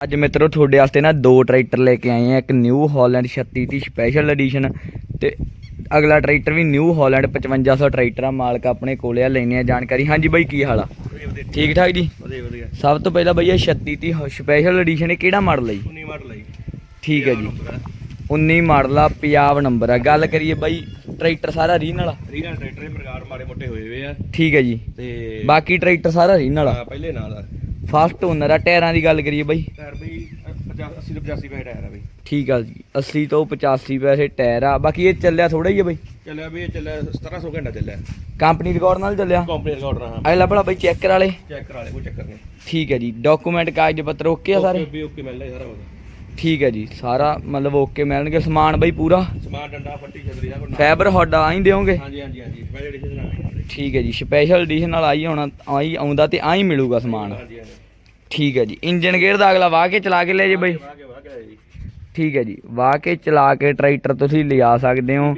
ਅੱਜ ਮਿੱਤਰੋ ਤੁਹਾਡੇ ਵਾਸਤੇ ਨਾ ਦੋ ਟਰੈਕਟਰ ਲੈ ਕੇ ਆਏ ਆ ਇੱਕ ਨਿਊ ਹਾਲੈਂਡ 36 ਦੀ ਸਪੈਸ਼ਲ ਐਡੀਸ਼ਨ ਤੇ ਅਗਲਾ ਟਰੈਕਟਰ ਵੀ ਨਿਊ ਹਾਲੈਂਡ 5500 ਟਰੈਕਟਰ ਆ ਮਾਲਕ ਆਪਣੇ ਕੋਲੇ ਆ ਲੈਣੇ ਆ ਜਾਣਕਾਰੀ। ਹਾਂਜੀ ਬਾਈ ਕੀ ਹਾਲ ਆ? ਠੀਕ ਠਾਕ ਜੀ? ਵਧੀਆ ਵਧੀਆ। ਸਭ ਤੋਂ ਪਹਿਲਾਂ ਬਈ ਇਹ 36 ਦੀ ਸਪੈਸ਼ਲ ਐਡੀਸ਼ਨ ਇਹ ਕਿਹੜਾ ਮਾਡਲ ਹੈ ਜੀ? 19 ਮਾਡਲ ਆਈ ਠੀਕ ਹੈ ਜੀ। 19 ਮਾਡਲ ਆ। ਪੰਜਾਬ ਨੰਬਰ ਆ। ਗੱਲ ਕਰੀਏ ਬਾਈ ਟਰੈਕਟਰ ਸਾਰਾ ਰੀਨ ਵਾਲਾ? ਰੀਨਾ ਟਰੈਕਟਰ ਦੇ ਪ੍ਰਕਾਰ ਮਾੜੇ ਮੋਟੇ ਹੋਏ ਹੋਏ ਆ। ਠੀਕ ਹੈ ਜੀ। ਤੇ ਬਾਕੀ ਟਰੈਕਟਰ ਸਾਰਾ ਰੀਨ ਵਾਲਾ? ਹਾਂ, ਪਹਿਲੇ ਨਾਲ ਆ। ਫਸਟ ਓਨਰ ਆ ਟਾਇਰਾਂ ਦੀ ਗੱਲ ਕਰੀਏ ਬਾਈ। ਟਾਇਰ ਬਈ 50 80 ਤੋਂ 85 ਪੈਸੇ ਟਾਇਰ ਆ ਬਈ। ਠੀਕ ਆ ਜੀ 80 ਤੋਂ 85 ਪੈਸੇ ਟਾਇਰ ਆ। ਬਾਕੀ ਇਹ ਚੱਲਿਆ ਥੋੜਾ ਹੀ ਆ ਬਾਈ। ਚੱਲਿਆ ਵੀ ਇਹ ਚੱਲਿਆ 1700 ਘੰਟਾ ਚੱਲਿਆ। ਕੰਪਨੀ ਰਿਕਾਰਡ ਨਾਲ ਚੱਲਿਆ? ਕੰਪਨੀ ਰਿਕਾਰਡ ਰਹਾ ਅਗਲਾ ਭਲਾ ਬਾਈ ਚੈੱਕ ਕਰਾ ਲੇ। ਚੈੱਕ ਕਰਾ ਲੈ ਕੋਈ ਚੱਕਰ ਨਹੀਂ। ਠੀਕ ਹੈ ਜੀ ਡਾਕੂਮੈਂਟ ਕਾਗਜ਼ ਪੱਤਰ ਓਕੇ ਆ ਸਾਰੇ? ਵੀ ਓਕੇ ਮਿਲਦਾ ਸਾਰਾ ਕੁਝ ਠੀਕ ਹੈ ਜੀ ਸਾਰਾ ਮਤਲਬ ਓਕੇ ਮਿਲਣਗੇ ਸਮਾਨ ਬਾਈ ਪੂਰਾ? ਸਮਾਨ ਡੰਡਾ ਫੱਟੀ ਛਤਰੀ ਦਾ ਫਾਈਬਰ ਹੱਡਾ ਆਈ ਦਿਓਗੇ? ਹਾਂਜੀ ਹਾਂਜੀ ਹਾਂਜੀ ਪਹਿਲੇ ਐਡੀਸ਼ਨ ਨਾਲ ਠੀਕ ਹੈ ਜੀ ਸਪੈਸ਼ਲ ਐਡੀਸ਼ਨ ਨਾਲ ਆਈ ਹੋਣਾ ਆਈ ਆਉਂਦਾ ਤੇ ਆਈ ਮਿਲੂਗਾ ਸਮਾਨ। ਠੀਕ ਹੈ ਜੀ ਇੰਜਨ ਗੇਅਰ ਦਾ ਅਗਲਾ ਵਾਹ ਕੇ ਚਲਾ ਕੇ ਲੈ ਜੇ ਬਾਈ। ਠੀਕ ਹੈ ਜੀ ਵਾਹ ਕੇ ਚਲਾ ਕੇ ਟਰੈਕਟਰ ਤੁਸੀਂ ਲਿਆ ਸਕਦੇ ਹੋ।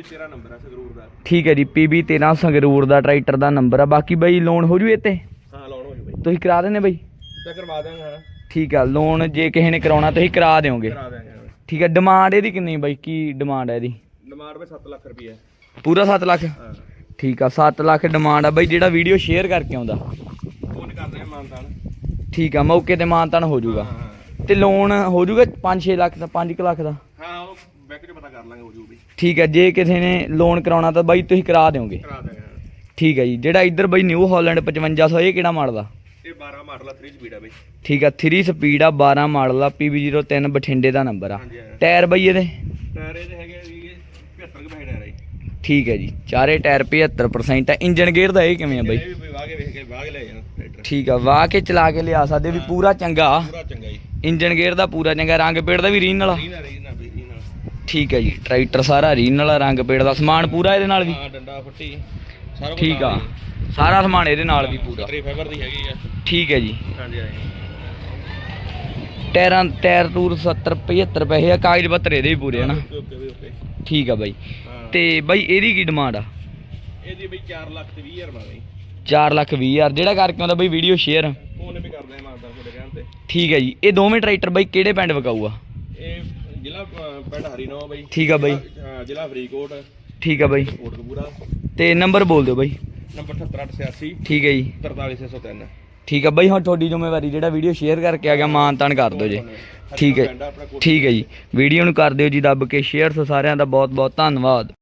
ਠੀਕ ਹੈ ਜੀ PB 13 ਸੰਗਰੂਰ ਦਾ ਟਰੈਕਟਰ ਦਾ ਨੰਬਰ ਆ। ਬਾਕੀ ਬਾਈ ਲੋਨ ਹੋ ਜੂ ਇਹ ਤੇ ਹਾਂ ਲਾਉਣ ਹੋ ਜੂ ਬਈ। ਤੁਸੀਂ ਕਰਾ ਦਿੰਦੇ ਬਾਈ। ਕਰਵਾ ਦਾਂਗੇ ਹਾਂ ਠੀਕ ਆ ਲੋਨ ਜੇ ਕਿਸੇ ਨੇ ਕਰਾਉਣਾ ਤੁਸੀਂ ਕਰਾ ਦਿਓਗੇ। ਕਰਾ ਹਾਂ। ਠੀਕ ਹੈ ਡਿਮਾਂਡ ਇਹਦੀ ਕਿੰਨੀ ਬਾਈ? ਕੀ ਡਿਮਾਂਡ ਹੈ ਇਹਦੀ? ਡਿਮਾਂਡ ਬਈ 7 ਲੱਖ ਰੁਪਏ ਪੂਰਾ 7 ਲੱਖ? ਠੀਕ ਆ 7 ਲੱਖ ਡਿਮਾਂਡ ਆ ਬਾਈ ਜਿਹੜਾ ਵੀਡੀਓ ਸ਼ੇਅਰ ਕਰਕੇ ਆਉਂਦਾ। ਫੋਨ ਕਰਦੇ ਆ ਮਾਨਤਾਨ। ਠੀਕ ਆ ਮੌਕੇ ਤੇ ਮਾਨਤਾਨ ਹੋ ਜਾਊਗਾ। ਤੇ ਲੋਨ ਹੋ ਜਾਊਗਾ 5-6 ਲੱਖ ਦਾ 5 ਲੱਖ ਦਾ? ਹਾਂ ਉਹ ਬੈਂਕ 'ਚ ਪਤਾ ਕਰ ਲਾਂਗੇ ਹੋ ਜੂ ਵੀ ਠੀਕ ਹੈ ਜੇ ਕਿਸੇ ਨੇ ਲੋਨ ਕਰਾਉਣਾ ਤਾਂ ਬਾਈ ਤੁਸੀਂ ਕਰਾ ਦਿਓਗੇ। ਕਰਾ ਹਾਂ। ਠੀਕ ਹੈ ਜੀ ਜਿਹੜਾ ਇੱਧਰ ਬਾਈ ਨਿਊ ਹਾਲੈਂਡ 5500 ਇਹ ਕਿਹੜਾ ਮਾਡਲ ਦਾ ਇਹ 12 ਮਾਡਲ ਆ 3 ਸਪੀਡ ਆ ਬਈ। ਠੀਕ ਆ 3 ਸਪੀਡ ਆ 12 ਮਾਡਲ ਆ PB03 ਬਠਿੰਡੇ ਦਾ ਨੰਬਰ ਆ। ਹਾਂਜੀ ਹਾਂ ਟਾਇਰ ਬਾਈ ਇਹਦੇ? ਟਾਇਰ ਇਹਦੇ ਹੈਗੇ ਜੀ 75 ਕੁ ਪੈਸੇ ਟਾਇਰ ਆ ਜੀ। ਠੀਕ ਹੈ ਜੀ ਚਾਰੇ ਟਾਇਰ 75% ਆ। ਇੰਜਨ ਗੇਅਰ ਦਾ ਇਹ ਕਿਵੇਂ ਆ ਬਾਈ? ਇਹ ਵੀ ਵਾਹ ਕੇ ਵੇਖ ਕੇ ਵਾਹ ਕੇ ਲੈ ਜਾਣਾ। ਟਰੈਕਟਰ। ਠੀਕ ਆ ਵਾਹ ਕੇ ਚਲਾ ਕੇ ਲਿਆ ਸਕਦੇ ਵੀ ਪੂਰਾ ਚੰਗਾ। ਪੂਰਾ ਚੰਗਾ ਜੀ। ਇੰਜਨ ਗੇਅਰ ਦਾ ਪੂਰਾ ਚੰਗਾ ਰੰਗ ਪੇੜ ਦਾ ਵੀ ਰੀਨ ਵਾਲਾ। ਰੀਨਾ ਰੀਨਾ ਬਈ ਰੀਨਾ ਠੀਕ ਹੈ ਜੀ ਟਰੈਕਟਰ ਸਾਰਾ ਰੀਨ ਵਾਲਾ ਰੰਗ ਪੇੜ ਦਾ। ਸਮਾਨ ਪੂਰਾ ਇਹਦੇ ਨਾਲ ਵੀ? ਹਾਂ ਡੰਡਾ ਫੱਟੀ। ਸਾਰਾ ਕੁਝ ਠੀਕ ਆ। ਸਾਰਾ ਸਮਾਨ ਇਹਦੇ ਨਾਲ ਵੀ ਪੂਰਾ। ਛਤਰੀ ਫਾਈਬਰ ਦੀ ਹੈਗੀ ਆ। ਠੀਕ ਹੈ ਜੀ। ਹਾਂਜੀ ਹਾਂਜੀ। ਟਾਇਰਾਂ ਟਾਇਰ ਟੂਰ 70 75 ਪੈਸੇ ਆ ਕਾਗਜ਼ ਪੱਤਰ ਇਹਦੇ ਵੀ ਪੂਰੇ ਹਨਾ ਓਕੇ ਓਕੇ ਬਈ ਓਕੇ। ਠੀਕ ਆ ਬਾਈ। ਹਾਂ। ਤੇ ਬਾਈ ਇਹਦੀ ਕੀ ਡਿਮਾਂਡ ਆ? ਇਹਦੀ ਬਈ 4 ਲੱਖ ਤੇ 20 ਹਜ਼ਾਰ ਬਈ 4 ਲੱਖ 20 ਹਜ਼ਾਰ ਜਿਹੜਾ ਕਰਕੇ ਆਉਂਦਾ ਬਾਈ ਵੀਡੀਓ ਸ਼ੇਅਰ। ਫੋਨ ਵੀ ਕਰਦੇ ਆ ਮਾਨਤਾਨ ਤੁਹਾਡੇ ਕਹਿਣ ਤੇ। ਠੀਕ ਹੈ ਜੀ। ਇਹ ਦੋਵੇਂ ਟਰੈਕਟਰ ਬਾਈ ਕਿਹੜੇ ਪਿੰਡ ਵਿਕਾਊਗਾ ਇਹ ਜ਼ਿਲ੍ਹਾ ਅ, ਪਿੰਡ ਹਰੀਨੋ ਬਈ। ਠੀਕ ਆ ਬਾਈ। ਹਾਂ, ਜ਼ਿਲ੍ਹਾ ਫਰੀਦਕੋਟ ਠੀਕ ਆ ਬਾਈ। ਕੋਟਕਪੂਰਾ ਤੇ ਨੰਬਰ ਬੋਲ ਦਿਓ ਬਾਈ। ਨੰਬਰ 78886 ਠੀਕ ਹੈ ਜੀ। 43603 ਠੀਕ ਆ ਬਾਈ ਹੁਣ ਤੁਹਾਡੀ ਜ਼ਿੰਮੇਵਾਰੀ ਜਿਹੜਾ ਵੀਡੀਓ ਸ਼ੇਅਰ ਕਰਕੇ ਆ ਗਿਆ ਮਾਨ ਤਾਨ ਕਰ ਦਿਓ ਜੀ। ਠੀਕ ਹੈ ਠੀਕ ਹੈ ਜੀ। ਵੀਡੀਓ ਨੂੰ ਕਰ ਦਿਓ ਜੀ ਦੱਬ ਕੇ ਸ਼ੇਅਰ ਸੋ ਸਾਰਿਆਂ ਦਾ ਬਹੁਤ ਬਹੁਤ ਧੰਨਵਾਦ।